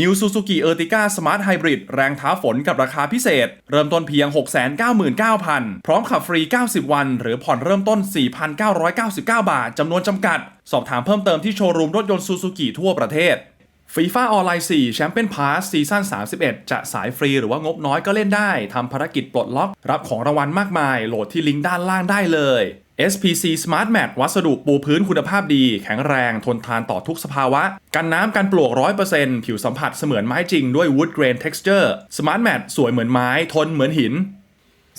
New Suzuki Ertiga Smart Hybrid แรงท้าฝนกับราคาพิเศษ เริ่มต้นเพียง 699,000 พร้อมขับฟรี 90 วัน หรือผ่อนเริ่มต้น 4,999 บาท จำนวนจำกัด สอบถามเพิ่มเติมที่โชว์รูมรถยนต์ Suzuki ทั่วประเทศฟีฟ่าออนไลน์4แชมเปี้ยนพาสซีซั่น31 จะสายฟรีหรือว่างบน้อยก็เล่นได้ ทำภารกิจปลดล็อก รับของรางวัลมากมาย โหลดที่ลิงก์ด้านล่างได้เลย SPC Smart Mat วัสดุปูพื้นคุณภาพดี แข็งแรง ทนทานต่อทุกสภาวะ กันน้ำกันปลวก 100%ผิวสัมผัสเสมือนไม้จริงด้วย Wood Grain Texture Smart Mat สวยเหมือนไม้ ทนเหมือนหิน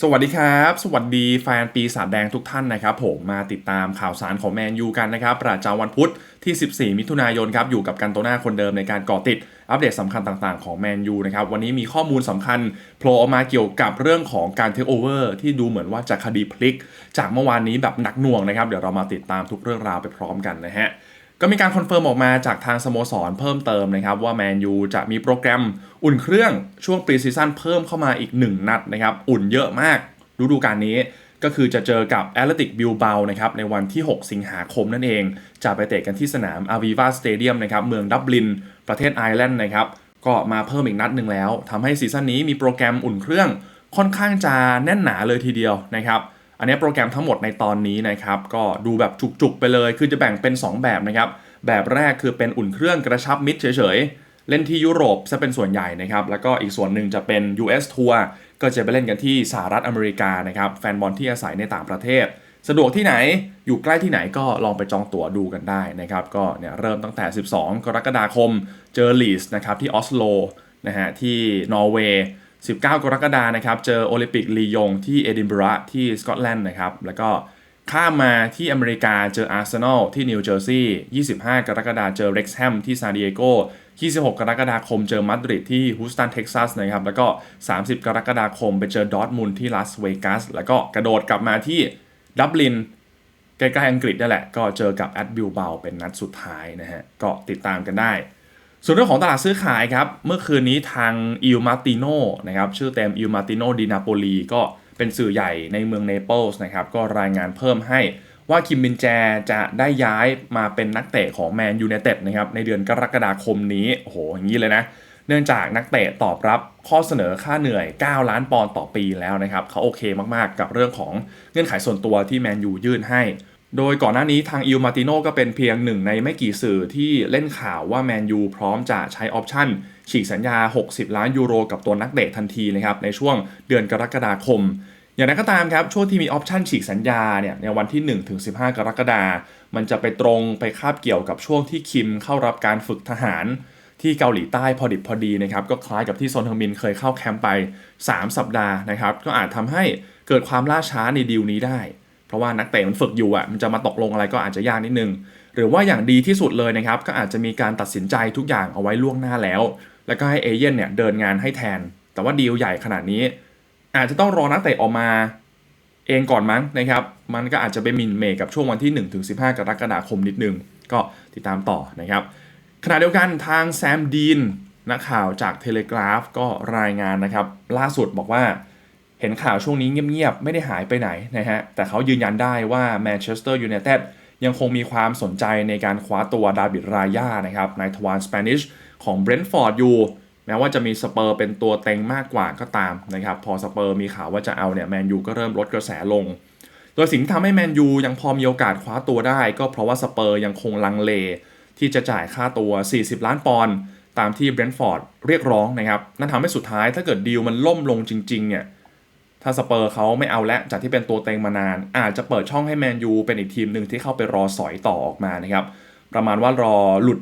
สวัสดีครับ สวัสดีแฟนปีศาจแดงทุกท่านนะครับผมมาติดตามข่าวสารของแมนยูกันนะครับ ประจำวันพุธที่ 14 มิถุนายนครับอยู่กับกันโตนาคนเดิมในการก่อติด อัปเดตสำคัญต่างๆของแมนยูนะครับวันนี้มีข้อมูลสำคัญโผล่ออกมาเกี่ยวกับเรื่องของการเทคโอเวอร์ที่ดูเหมือนว่าจะคดีพลิก จากเมื่อวานนี้แบบหนักหน่วงนะครับเดี๋ยวเรามาติดตามทุกเรื่องราวไปพร้อมกันนะฮะ ก็มีการคอนเฟิร์มออกมาจากทางสโมสรเพิ่มเติมนะครับ ว่าแมนยูจะมีโปรแกรมอุ่นเครื่องช่วงปรีซีซั่นเพิ่มเข้ามาอีก 1 นัดนะครับ อุ่นเยอะมากฤดูกาลนี้ก็คือจะเจอกับแอตเลติกบิลเบานะครับในวันที่ 6 สิงหาคมนั่นเอง จะไปเตะกันที่สนามอาวีวาสเตเดียมนะครับเมืองดับลิน ประเทศไอร์แลนด์นะครับก็มาเพิ่มอีกนัดหนึ่งแล้วทำให้ซีซั่นนี้มีโปรแกรมอุ่นเครื่องค่อนข้างจะแน่นหนาเลยทีเดียวนะครับ อันนี้โปรแกรมทั้งหมดในตอนนี้นะครับ ก็ดูแบบจุกๆไปเลย คือจะแบ่งเป็น 2 แบบนะครับ แบบแรกคือเป็นอุ่นเครื่องกระชับมิตรเฉยๆ เล่นที่ยุโรปจะเป็นส่วนใหญ่นะครับ แล้วก็อีกส่วนหนึ่งจะเป็น US ทัวร์ก็จะไปเล่นกันที่สหรัฐอเมริกานะครับ แฟนบอลที่อาศัยในต่างประเทศ สะดวกที่ไหนอยู่ใกล้ที่ไหนก็ลองไปจองตั๋วดูกันได้นะครับ ก็เนี่ยเริ่มตั้งแต่ 12 กรกฎาคมเจอลีสนะครับที่ออสโลนะฮะที่นอร์เวย์ 19 กรกฎานะครับ เจอโอลิมปิกลียงที่เอดินบะระที่สกอตแลนด์นะครับ แล้วก็ข้ามมาที่อเมริกาเจออาร์เซนอลที่นิวเจอร์ซีย์25 กรกฎาเจอเร็กซ์แฮมที่ซานดิเอโก26 กรกฎาคมเจอมาดริดที่ฮูสตันเท็กซัสนะครับ แล้วก็ 30 กรกฎาคมไปเจอดอร์ทมุนที่ลาสเวกัส แล้วก็กระโดดกลับมาที่ดับลินใกล้ๆอังกฤษนั่นแหละ ก็เจอกับแอดบิลเบาเป็นนัดสุดท้ายนะฮะ ก็ติดตามกันได้ ส่วนเรื่องของตลาดซื้อขายครับ เมื่อคืนนี้ทางอิลมาติโนนะครับชื่อเต็มอิลมาติโนดินาโปลีก็เป็นสื่อใหญ่ในเมืองเนเปิลส์นะครับก็รายงานเพิ่มให้ว่าคิมมินแจจะได้ย้ายมาเป็นนักเตะของแมนยู i นเต็ดนะครับในเดือนกรกฎาคมนี้โอ้โหอย่างนี้เลยนะ เนื่องจากนักเตะตอบรับข้อเสนอค่าเหนื่อย 9 ล้านปอนด์ต่อปีแล้วนะครับเขาโอเคมากๆ กับเรื่องของเงื่อนไขส่วนตัวที่แมนยูยื่นให้ โดยก่อนหน้านี้ทางอิลมาติโนก็เป็นเพียงหนึ่งในไม่กี่สื่อที่เล่นข่าวว่าแมนยูพร้อมจะใช้ออปชั่น ฉีกสัญญา 60 ล้านยูโรกับตัวนักเตะทันทีนะครับในช่วงเดือนกรกฎาคม อย่างไรก็ตามครับ ช่วงที่มีออปชั่นฉีกสัญญาเนี่ยในวันที่ 1-15 กรกฎามันจะไปตรงไปคาบเกี่ยวกับช่วงที่คิมเข้ารับการฝึกทหารที่เกาหลีใต้พอดิบพอดีนะครับก็คล้ายกับที่ซอนเฮงมินเคยเข้าแคมป์ไป 3 สัปดาห์นะครับก็อาจทำให้เกิดความล่าช้าในดีลนี้ได้ ราะว่านักเตะมันฝึกอยู่อะมันจะมาตกลงอะไรก็อาจจะยากนิดนึง หรือว่าอย่างดีที่สุดเลยนะครับ ก็อาจจะมีการตัดสินใจทุกอย่างเอาไว้ล่วงหน้าแล้ว แล้วก็ให้เอเย่นเนี่ยเดินงานให้แทน แต่ว่าดีลใหญ่ขนาดนี้ อาจจะต้องรอนักเตะออกมาเองก่อนมั้งนะครับ มันก็อาจจะไปมินเมกับช่วงวันที่ 1-15 กรกฎาคมนิดนึง ก็ติดตามต่อนะครับ ขณะเดียวกันทางแซมดีนนักข่าวจากเทเลกราฟก็รายงานนะครับ ล่าสุดบอกว่า เห็นข่าวช่วงนี้เงียบๆ ไม่ได้หายไปไหนนะฮะ แต่เขายืนยันได้ว่าแมนเชสเตอร์ยูไนเต็ดยังคงมีความสนใจในการคว้าตัวดาบิดรายานะครับนายทวารสเปนิชของเบรนท์ฟอร์ดอยู่ แม้ว่าจะมีสเปอร์เป็นตัวเต็งมากกว่าก็ตามนะครับ พอสเปอร์มีข่าวว่าจะเอาเนี่ยแมนยูก็เริ่มลดกระแสลง โดยสิ่งที่ทำให้แมนยูยังพอมีโอกาสคว้าตัวได้ ก็เพราะว่าสเปอร์ยังคงลังเล ที่จะจ่ายค่าตัว 40 ล้านปอนด์ตามที่เบรนท์ฟอร์ดเรียกร้องนะครับ นั่นทำให้สุดท้ายถ้าเกิดดีลมันล่มลงจริงๆเนี่ย ถ้าสเปอร์เขาไม่เอาและจากที่เป็นตัวเต็งมานาน อาจจะเปิดช่องให้แมนยูเป็นอีกทีมหนึ่งที่เข้าไปรอสอยต่อออกมานะครับประมาณว่ารอหลุด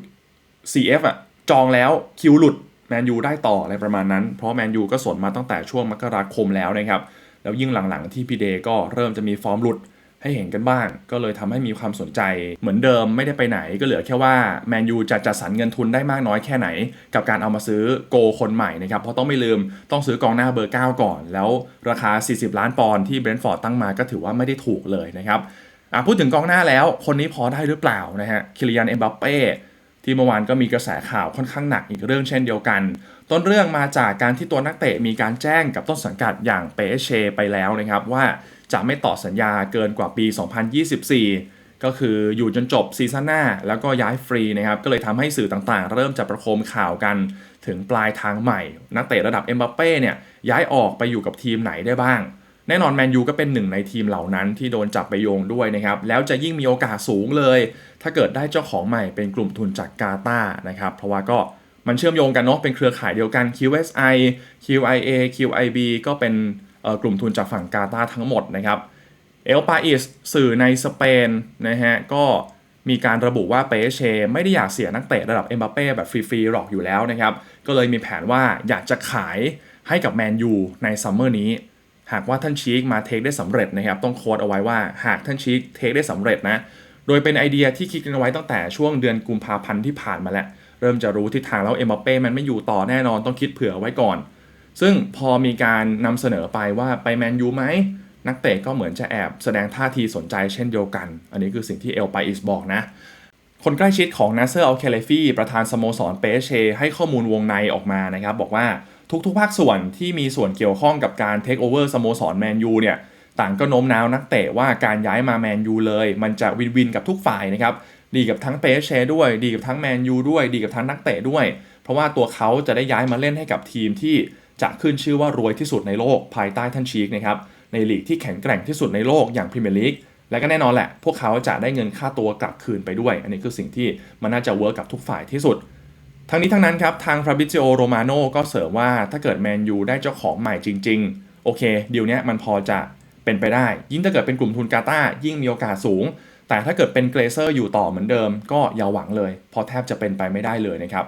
CF อะจองแล้วคิวหลุดแมนยูได้ต่ออะไรประมาณนั้น เพราะแมนยูก็สนมาตั้งแต่ช่วงมกราคมแล้วนะครับแล้วยิ่งหลังๆที่พีเดก็เริ่มจะมีฟอร์มหลุด ให้เห็นกันบ้าง ก็เลยทำให้มีความสนใจ เหมือนเดิมไม่ได้ไปไหนก็เหลือแค่ว่าแมนยูจะจัดสรรเงินทุนได้มากน้อยแค่ไหน กับการเอามาซื้อโกคนใหม่นะครับ เพราะต้องไม่ลืมต้องซื้อกองหน้าเบอร์ 9 ก่อน แล้วราคา 40 ล้านปอนด์ที่เบรนท์ฟอร์ดตั้งมาก็ถือว่าไม่ได้ถูกเลยนะครับพูดถึงกองหน้าแล้วคนนี้พอได้หรือเปล่านะฮะคิริยันเอ็มบัปเป้ที่เมื่อวานก็มีกระแสข่าวค่อนข้างหนักอีกเรื่องเช่นเดียวกัน ต้นเรื่องมาจากการที่ตัวนักเตะมีการแจ้งกับต้นสังกัดอย่างเปเชไปแล้วนะครับว่า จะไม่ต่อสัญญาเกินกว่าปี 2024 ก็คืออยู่จนจบซีซั่นหน้า แล้วก็ย้ายฟรีนะครับ ก็เลยทำให้สื่อต่างๆ เริ่มจะประโคมข่าวกันถึงปลายทางใหม่ นักเตะระดับเอ็มบัปเป้เนี่ยย้ายออกไปอยู่กับทีมไหนได้บ้าง แน่นอนแมนยูก็เป็นหนึ่งในทีมเหล่านั้นที่โดนจับไปโยงด้วยนะครับ แล้วจะยิ่งมีโอกาสสูงเลย ถ้าเกิดได้เจ้าของใหม่เป็นกลุ่มทุนจากกาตานะครับ เพราะว่าก็มันเชื่อมโยงกันเนาะเป็นเครือข่ายเดียวกัน QSI QIA QIB ก็เป็น กลุ่มทุนจากฝั่งกาตาทั้งหมดนะครับเอลปาอิสสื่อในสเปนนะฮะก็มีการระบุว่าเปเชไม่ได้อยากเสียนักเตะระดับเอ็มบัปเป้แบบฟรีๆหรอกอยู่แล้วนะครับ ก็เลยมีแผนว่าอยากจะขายให้กับแมนยูในซัมเมอร์นี้ หากว่าท่านชีกมาเทคได้สำเร็จนะครับ ต้องโค้ดเอาไว้ว่าหากท่านชีกเทคได้สำเร็จนะ โดยเป็นไอเดียที่คิดกันไว้ตั้งแต่ช่วงเดือนกุมภาพันธ์ที่ผ่านมาแล้ว เริ่มจะรู้ทิศทางแล้วเอ็มบัปเป้มันไม่อยู่ต่อแน่นอนต้องคิดเผื่อไว้ก่อน ซึ่งพอมีการนำเสนอไปว่าไปแมนยูไหม นักเตะก็เหมือนจะแอบแสดงท่าทีสนใจเช่นเดียวกัน อันนี้คือสิ่งที่เอลไปอิสบอกนะ คนใกล้ชิดของนาเซอร์อัลเคเลฟี่ประธานสโมสรเปเชให้ข้อมูลวงในออกมานะครับบอกว่าทุกๆ ภาคส่วนที่มีส่วนเกี่ยวข้องกับการเทคโอเวอร์สโมสรแมนยูเนี่ยต่างก็โน้มน้าวนักเตะว่าการย้ายมาแมนยูเลย มันจะวินวินกับทุกฝ่ายนะครับดีกับทั้งเปเชด้วย ดีกับทั้งแมนยูด้วย ดีกับทั้งนักเตะด้วย เพราะว่าตัวเขาจะได้ย้ายมาเล่นให้กับทีมที่ จะขึ้นชื่อว่ารวยที่สุดในโลกภายใต้ท่านชีกนะครับในลีกที่แข็งแกร่งที่สุดในโลกอย่างพรีเมียร์ลีกและก็แน่นอนแหละ พวกเขาจะได้เงินค่าตัวกลับคืนไปด้วย อันนี้คือสิ่งที่มันน่าจะเวิร์กกับทุกฝ่ายที่สุด ทั้งนี้ทั้งนั้นครับ ทางฟราบิซิโอโรมาโนก็เสริมว่าถ้าเกิดแมนยูได้เจ้าของใหม่จริง ๆ โอเคดีลเนี้มันพอจะเป็นไปได้ ยิ่งถ้าเกิดเป็นกลุ่มทุนกาตายิ่งมีโอกาสสูง แต่ถ้าเกิดเป็นเกรเซอร์อยู่ต่อเหมือนเดิม ก็อย่าหวังเลยเพราะแทบจะเป็นไปไม่ได้เลยนะครับ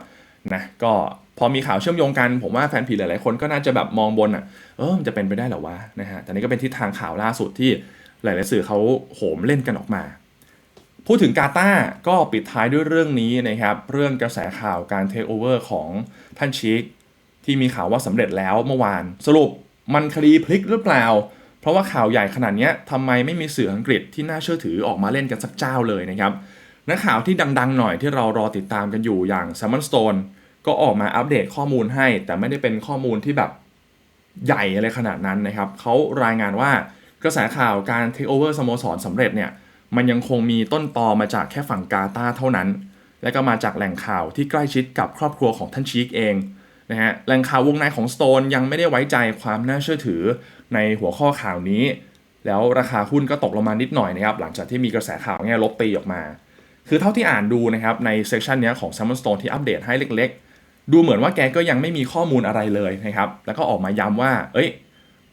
นะก็ พอมีข่าวเชื่อมโยงกัน ผมว่าแฟนผีหลาย ๆ คนก็น่าจะแบบมองบนอะเออมันจะเป็นไปได้หรอวะนะฮะแต่นี่ก็เป็นทิศทางข่าวล่าสุดที่หลาย ๆ สื่อเขาโหมเล่นกันออกมา พูดถึงกาตาก็ปิดท้ายด้วยเรื่องนี้นะครับเรื่องกระแสข่าวการเทคโอเวอร์ของท่านชิกที่มีข่าวว่าสำเร็จแล้วเมื่อวาน สรุปมันคดีพลิกหรือเปล่า เพราะว่าข่าวใหญ่ขนาดนี้ทำไมไม่มีสื่ออังกฤษที่น่าเชื่อถือออกมาเล่นกันสักเจ้าเลยนะครับนักข่าวที่ดัง ๆ หน่อยที่เรารอติดตามกันอยู่อย่าง s ซมมอนสโตน ก็ออกมาอัปเดตข้อมูลให้ แต่ไม่ได้เป็นข้อมูลที่แบบใหญ่อะไรขนาดนั้นนะครับเขารายงานว่ากระแสข่าวการเทคโอเวอร์สโมสรสำเร็จเนี่ยมันยังคงมีต้นตอมาจากแค่ฝั่งกาตาเท่านั้น และก็มาจากแหล่งข่าวที่ใกล้ชิดกับครอบครัวของท่านชีกเองนะฮะแหล่งข่าววงในของสโตนยังไม่ได้ไว้ใจความน่าเชื่อถือในหัวข้อข่าวนี้ แล้วราคาหุ้นก็ตกลงมานิดหน่อยนะครับหลังจากที่มีกระแสข่าวแง่ลบตีออกมา คือเท่าที่อ่านดูนะครับในเซสชันนี้ของ s ซมมอนสโตนที่อัปเดตให้เล็ก ดูเหมือนว่าแกก็ยังไม่มีข้อมูลอะไรเลยนะครับ แล้วก็ออกมาย้ำว่า เอ้ย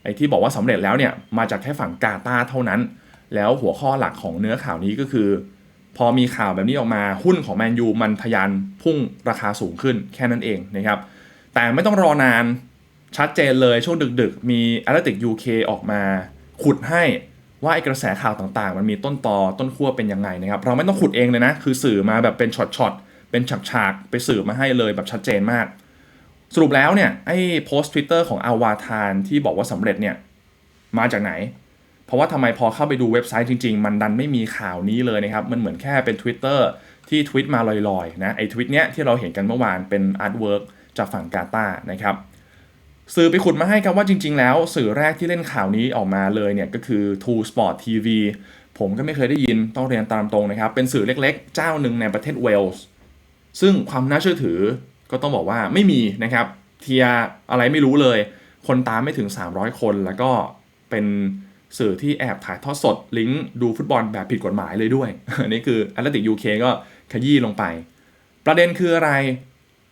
ไอ้ที่บอกว่าสำเร็จแล้วเนี่ย มาจากแค่ฝั่งกาตาเท่านั้น แล้วหัวข้อหลักของเนื้อข่าวนี้ก็คือ พอมีข่าวแบบนี้ออกมาหุ้นของแมนยูมันทะยานพุ่งราคาสูงขึ้นแค่นั้นเองนะครับ แต่ไม่ต้องรอนาน ชัดเจนเลยช่วงดึกๆ มี a t l e t i c UK ออกมา ขุดให้ว่าไอ้กระแสข่าวต่างๆ มันมีต้นตอต้นขั้วเป็นยังไงนะครับ เราไม่ต้องขุดเองเลยนะ คือสื่อมาแบบเป็นช็อตๆ เป็นฉากๆไปสืบมาให้เลยแบบชัดเจนมาก สรุปแล้วเนี่ยไอ้โพสต์ทวิตเตอร์ของอาวาทานที่บอกว่าสำเร็จเนี่ยมาจากไหน เพราะว่าทำไมพอเข้าไปดูเว็บไซต์จริง ๆ มันดันไม่มีข่าวนี้เลยนะครับ มันเหมือนแค่เป็น Twitter ที่ทวิตมาลอยๆนะไอ้ทวิตเนี้ยที่เราเห็นกันเมื่อวานเป็นอาร์ตเวิร์กจากฝั่งกาตานะครับสื่อไปขุดมาให้ครับว่าจริง ๆ แล้วสื่อแรกที่เล่นข่าวนี้ออกมาเลยเนี่ยก็คือ Two Sport TV ผมก็ไม่เคยได้ยินต้องเรียนตามตรงนะครับ เป็นสื่อเล็กๆ เจ้าหนึ่งในประเทศเวลส์ ซึ่งความน่าเชื่อถือก็ต้องบอกว่าไม่มีนะครับเทียอะไรไม่รู้เลย คนตามไม่ถึง 300 คน แล้วก็เป็นสื่อที่แอบถ่ายทอดสด ลิงก์ดูฟุตบอลแบบผิดกฎหมายเลยด้วย อันนี้คือ a t l e t i c UK ก็ขยี้ลงไป ประเด็นคืออะไร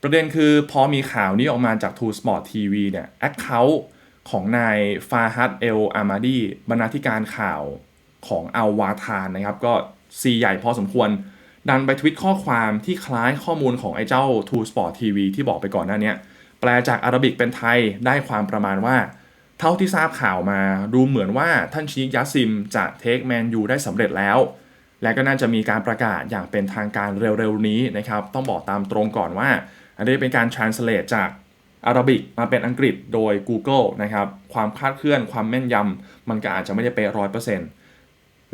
ประเด็นคือพอมีข่าวนี้ออกมาจาก Two Sport TV เนี่ยแอคเคาท์ของนายฟาฮัดเอลอามาดีบรรณาธิการข่าวของอัลวาทานนะครับ ก็ซีใหญ่พอสมควร ดันไปทวิตข้อความที่คล้ายข้อมูลของไอ้เจ้า Two Sport TV ที่บอกไปก่อนหน้านี้แปลจากอาหรับิกเป็นไทยได้ความประมาณว่า เท่าที่ทราบข่าวมาดูเหมือนว่าท่านชีกยัสซิมจะเทคแมนยูได้สำเร็จแล้ว และก็น่าจะมีการประกาศอย่างเป็นทางการเร็วๆนี้นะครับ ต้องบอกตามตรงก่อนว่า อันนี้เป็นการ translate จากอาหรับิกมาเป็นอังกฤษโดย Google นะครับ ความคลาดเคลื่อนความแม่นยำมันก็อาจจะไม่ได้เป๊ะร้อยเปอร์เซ็นต์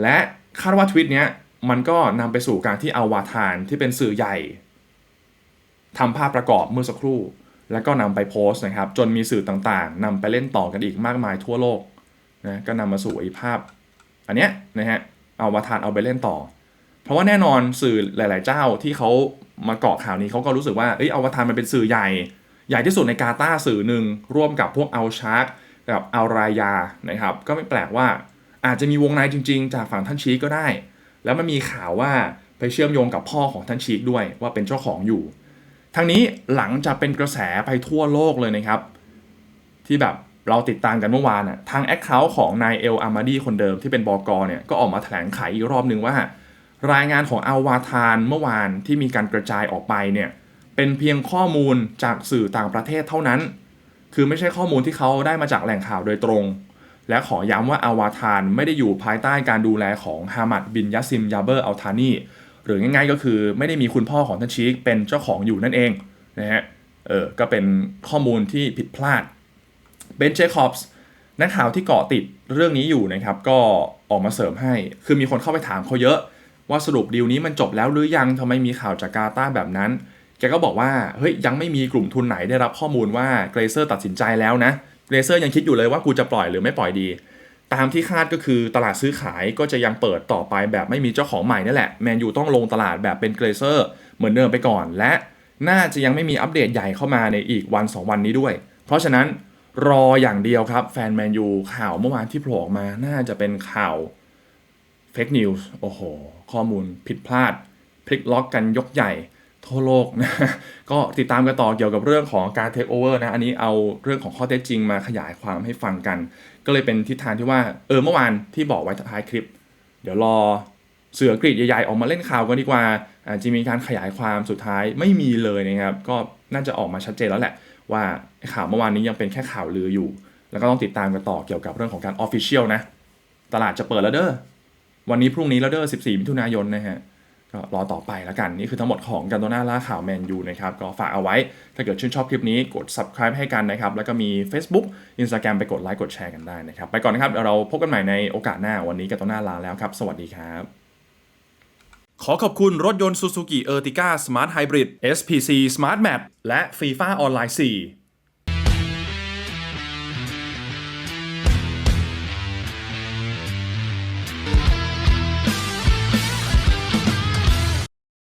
และคาดว่าทวิตเนี้ย มันก็นำไปสู่การที่เอาวาทานที่เป็นสื่อใหญ่ทำภาพประกอบเมื่อสักครู่ แล้วก็นำไปโพสต์นะครับ จนมีสื่อต่างๆนำไปเล่นต่อกันอีกมากมายทั่วโลกนะก็นำมาสู่ไอ้ภาพ อันเนี้ยนะฮะเอาวาทานเอาไปเล่นต่อ เพราะว่าแน่นอนสื่อหลาย ๆ เจ้าที่เขามาเกาะข่าวนี้เขาก็รู้สึกว่าเอ้ยอวาทานมันเป็นสื่อใหญ่ ใหญ่ที่สุดในกาตาร์สื่อหนึ่งร่วมกับพวกเอัลชาร์กกับเอัลรายานะครับ ก็ไม่แปลกว่าอาจจะมีวงในจริง ๆ จากฝั่งท่านชีกก็ได้ แล้วมันมีข่าวว่าไปเชื่อมโยงกับพ่อของท่านชีกด้วยว่าเป็นเจ้าของอยู่ ทั้งนี้หลังจากเป็นกระแสไปทั่วโลกเลยนะครับ ที่แบบเราติดตามกันเมื่อวานน่ะทางแอคเคาท์ของนายเอลอามาดีคนเดิมที่เป็นบอกอเนี่ยก็ออกมาแถลงไขอีกรอบนึงว่า รายงานของอาวาทานเมื่อวานที่มีการกระจายออกไปเนี่ยเป็นเพียงข้อมูลจากสื่อต่างประเทศเท่านั้น คือไม่ใช่ข้อมูลที่เขาได้มาจากแหล่งข่าวโดยตรง และขอย้ำว่าอาวาทานไม่ได้อยู่ภายใต้การดูแลของฮามัดบินยัสซิมยาเบอร์อัลทานีหรือง่ายๆก็คือไม่ได้มีคุณพ่อของท่านชีกเป็นเจ้าของอยู่นั่นเองนะฮะเออก็เป็นข้อมูลที่ผิดพลาดเบนเจคอบส์นักข่าวที่เกาะติดเรื่องนี้อยู่นะครับก็ออกมาเสริมให้ คือมีคนเข้าไปถามเขาเยอะ ว่าสรุปดีลนี้มันจบแล้วหรือยังทำไมมีข่าวจากกาตาแบบนั้น แกก็บอกว่าเฮ้ยยังไม่มีกลุ่มทุนไหนได้รับข้อมูลว่าเกรเซอร์ตัดสินใจแล้วนะ เกรเซอร์ยังคิดอยู่เลยว่ากูจะปล่อยหรือไม่ปล่อยดี ตามที่คาดก็คือตลาดซื้อขายก็จะยังเปิดต่อไปแบบไม่มีเจ้าของใหม่นั่แหละแมนยูต้องลงตลาดแบบเป็นเกรเซอร์เหมือนเดิมไปก่อน และน่าจะยังไม่มีอัปเดตใหญ่เข้ามาในอีกวัน 2 วันนี้ด้วย เพราะฉะนั้นรออย่างเดียวครับ แฟนแมนยูข่าวเมื่อวานที่โผล่ออกมาน่าจะเป็นข่าวเฟกนิวส์โอ้โห ข้อมูลผิดพลาดพลิกล็อกกันยกใหญ่ ทั่วโลกนะก็ติดตามกันต่อเกี่ยวกับเรื่องของการเทคโอเวอร์นะ อันนี้เอาเรื่องของข้อเท็จจริงมาขยายความให้ฟังกัน ก็เลยเป็นทิศทางที่ว่า เออเมื่อวานที่บอกไว้ท้ายคลิป เดี๋ยวรอเสือกรีดใหญ่ๆ ออกมาเล่นข่าวกันดีกว่าอาจจะมีการขยายความสุดท้ายไม่มีเลยนะครับ ก็น่าจะออกมาชัดเจนแล้วแหละ ว่าข่าวเมื่อวานนี้ยังเป็นแค่ข่าวลืออยู่ แล้วก็ต้องติดตามกันต่อเกี่ยวกับเรื่องของการออฟฟิเชียลนะ ตลาดจะเปิดแล้วเด้อวันนี้พรุ่งนี้แล้วเด้อ14มิถุนายนนะฮะ ก็รอต่อไปแล้วกัน นี่คือทั้งหมดของกันโตนาล่าข่าวแมนยูนะครับ ก็ฝากเอาไว้ ถ้าเกิดชื่นชอบคลิปนี้กด subscribe ให้กันนะครับ แล้วก็มี Facebook Instagram ไปกดไลค์กดแชร์กันได้นะครับ ไปก่อนนะครับเดี๋ยวเราพบกันใหม่ในโอกาสหน้าวันนี้กันโตนาลาแล้วครับ สวัสดีครับ ขอขอบคุณรถยนต์ Suzuki Ertiga Smart Hybrid SPC Smart Mat และ FIFA Online 4